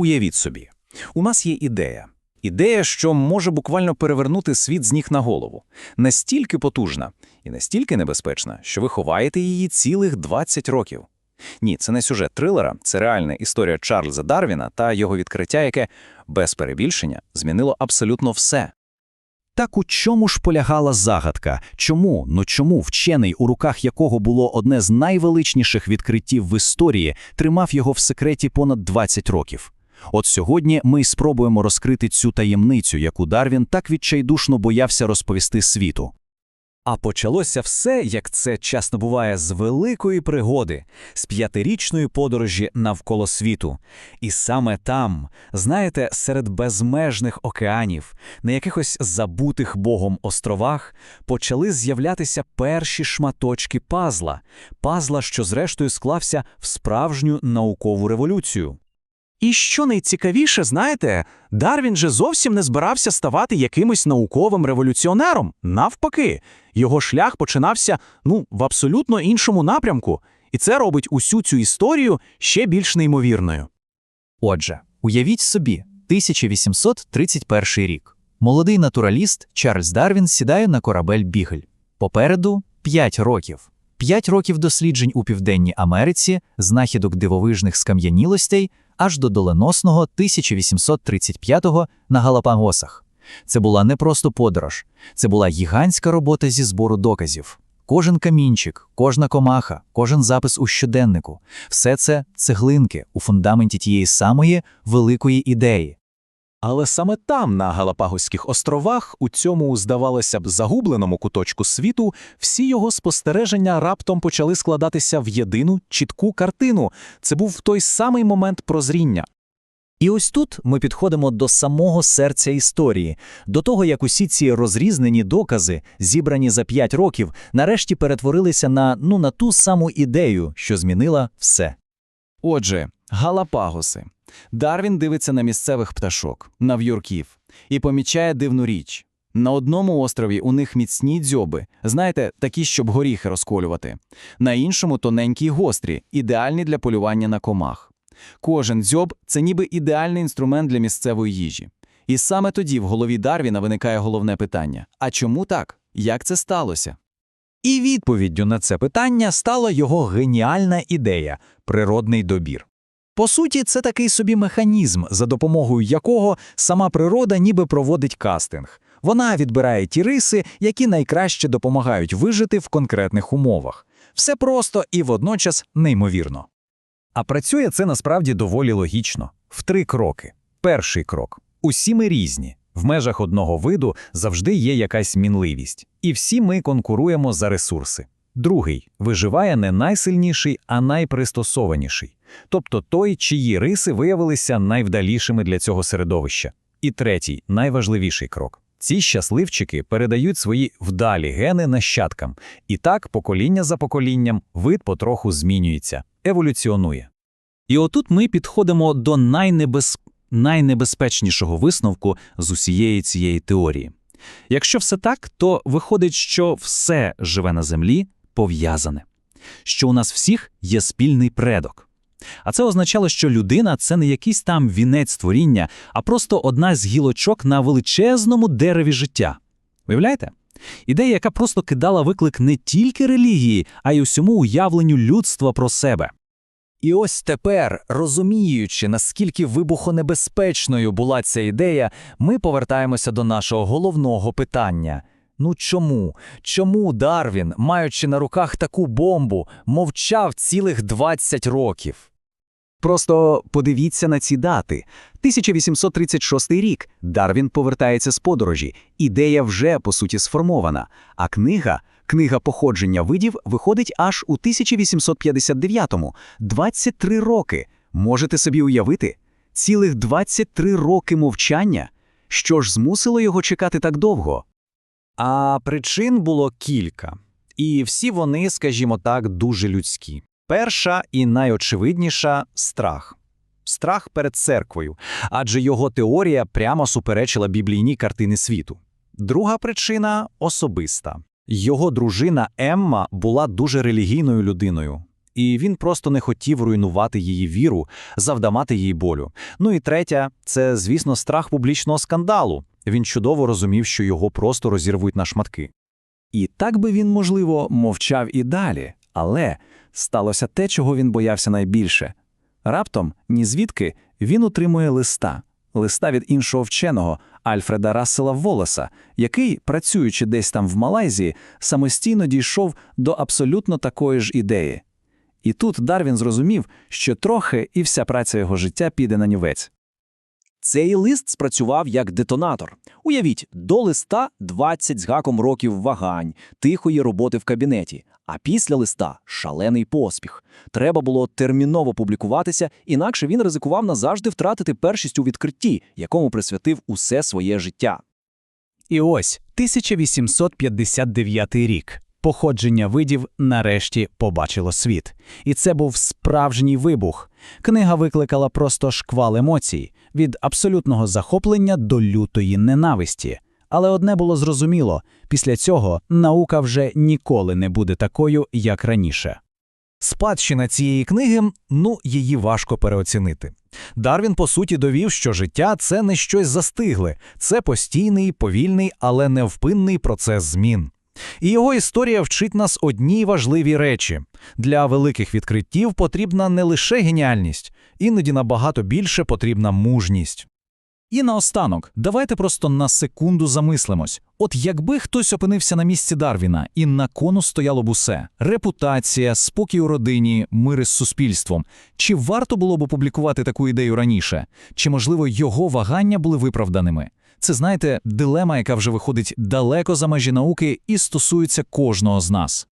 Уявіть собі, у нас є ідея. Ідея, що може буквально перевернути світ з ніг на голову. Настільки потужна і настільки небезпечна, що ви ховаєте її цілих 20 років. Ні, це не сюжет трилера, це реальна історія Чарльза Дарвіна та його відкриття, яке, без перебільшення, змінило абсолютно все. Так у чому ж полягала загадка? Чому, ну чому вчений, у руках якого було одне з найвеличніших відкриттів в історії, тримав його в секреті понад 20 років? От сьогодні ми й спробуємо розкрити цю таємницю, яку Дарвін так відчайдушно боявся розповісти світу. А почалося все, як це часто буває, з великої пригоди, з п'ятирічної подорожі навколо світу. І саме там, знаєте, серед безмежних океанів, на якихось забутих Богом островах, почали з'являтися перші шматочки пазла, пазла, що зрештою склався в справжню наукову революцію. І що найцікавіше, знаєте, Дарвін же зовсім не збирався ставати якимось науковим революціонером. Навпаки, його шлях починався ну, в абсолютно іншому напрямку, і це робить усю цю історію ще більш неймовірною. Отже, уявіть собі, 1831 рік. Молодий натураліст Чарльз Дарвін сідає на корабель Бігель. Попереду 5 років. 5 років досліджень у Південній Америці, знахідок дивовижних скам'янілостей, аж до доленосного 1835-го на Галапагосах. Це була не просто подорож, це була гігантська робота зі збору доказів. Кожен камінчик, кожна комаха, кожен запис у щоденнику все це цеглинки у фундаменті тієї самої великої ідеї. Але саме там, на Галапагоських островах, у цьому, здавалося б, загубленому куточку світу, всі його спостереження раптом почали складатися в єдину чітку картину. Це був той самий момент прозріння. І ось тут ми підходимо до самого серця історії, до того, як усі ці розрізнені докази, зібрані за п'ять років, нарешті перетворилися на, ну, на ту саму ідею, що змінила все. Отже, Галапагоси. Дарвін дивиться на місцевих пташок, на в'юрків, і помічає дивну річ. На одному острові у них міцні дзьоби, знаєте, такі, щоб горіхи розколювати. На іншому тоненькі й гострі, ідеальні для полювання на комах. Кожен дзьоб – це ніби ідеальний інструмент для місцевої їжі. І саме тоді в голові Дарвіна виникає головне питання: а чому так? Як це сталося? І відповіддю на це питання стала його геніальна ідея природний добір. По суті, це такий собі механізм, за допомогою якого сама природа ніби проводить кастинг. Вона відбирає ті риси, які найкраще допомагають вижити в конкретних умовах. Все просто і водночас неймовірно. А працює це насправді доволі логічно. В три кроки. Перший крок. Усі ми різні. В межах одного виду завжди є якась мінливість. І всі ми конкуруємо за ресурси. Другий виживає не найсильніший, а найпристосованіший, тобто той, чиї риси виявилися найвдалішими для цього середовища. І третій, найважливіший крок. Ці щасливчики передають свої вдалі гени нащадкам, і так, покоління за поколінням, вид потроху змінюється, еволюціонує. І отут ми підходимо до найнебез... найнебезпечнішого висновку з усієї цієї теорії. Якщо все так, то виходить, що все живе на землі пов'язане, що у нас всіх є спільний предок. А це означало, що людина це не якийсь там вінець творіння, а просто одна з гілочок на величезному дереві життя. Уявляєте? Ідея, яка просто кидала виклик не тільки релігії, а й усьому уявленню людства про себе. І ось тепер, розуміючи, наскільки вибухонебезпечною була ця ідея, ми повертаємося до нашого головного питання. Ну чому? Чому Дарвін, маючи на руках таку бомбу, мовчав цілих 20 років? Просто подивіться на ці дати. 1836 рік Дарвін повертається з подорожі, ідея вже, по суті, сформована, а книга, книга походження видів, виходить аж у 1859-му. 23 роки. Можете собі уявити? Цілих 23 роки мовчання? Що ж змусило його чекати так довго? А причин було кілька. І всі вони, скажімо так, дуже людські. Перша і найочевидніша страх. Страх перед церквою, адже його теорія прямо суперечила біблійній картини світу. Друга причина особиста. Його дружина Емма була дуже релігійною людиною. і він просто не хотів руйнувати її віру, завдавати їй болю. Ну і третя це, звісно, страх публічного скандалу. Він чудово розумів, що його просто розірвуть на шматки. І так би він, можливо, мовчав і далі, але сталося те, чого він боявся найбільше. Раптом, ні звідки, він отримує листа. Листа від іншого вченого Альфреда Рассела Волеса, який, працюючи десь там в Малайзії, самостійно дійшов до абсолютно такої ж ідеї. І тут Дарвін зрозумів, що трохи і вся праця його життя піде на нівець. Цей лист спрацював як детонатор. Уявіть, до листа 20 з гаком років вагань, тихої роботи в кабінеті, а після листа шалений поспіх. Треба було терміново публікуватися, інакше він ризикував назавжди втратити першість у відкритті, якому присвятив усе своє життя. І ось 1859 рік. Походження видів нарешті побачило світ. І це був справжній вибух. Книга викликала просто шквал емоцій від абсолютного захоплення до лютої ненависті. Але одне було зрозуміло: після цього наука вже ніколи не буде такою, як раніше. Спадщина цієї книги, ну, її важко переоцінити. Дарвін, по суті, довів, що життя це не щось застигле, це постійний, повільний, але невпинний процес змін. І його історія вчить нас одній важливій речі. Для великих відкриттів потрібна не лише геніальність, іноді набагато більше потрібна мужність. І наостанок, давайте просто на секунду замислимось. От якби хтось опинився на місці Дарвіна, і на кону стояло б усе – репутація, спокій у родині, мир із суспільством. Чи варто було б опублікувати таку ідею раніше? Чи, можливо, його вагання були виправданими? Це, знаєте, дилема, яка вже виходить далеко за межі науки і стосується кожного з нас.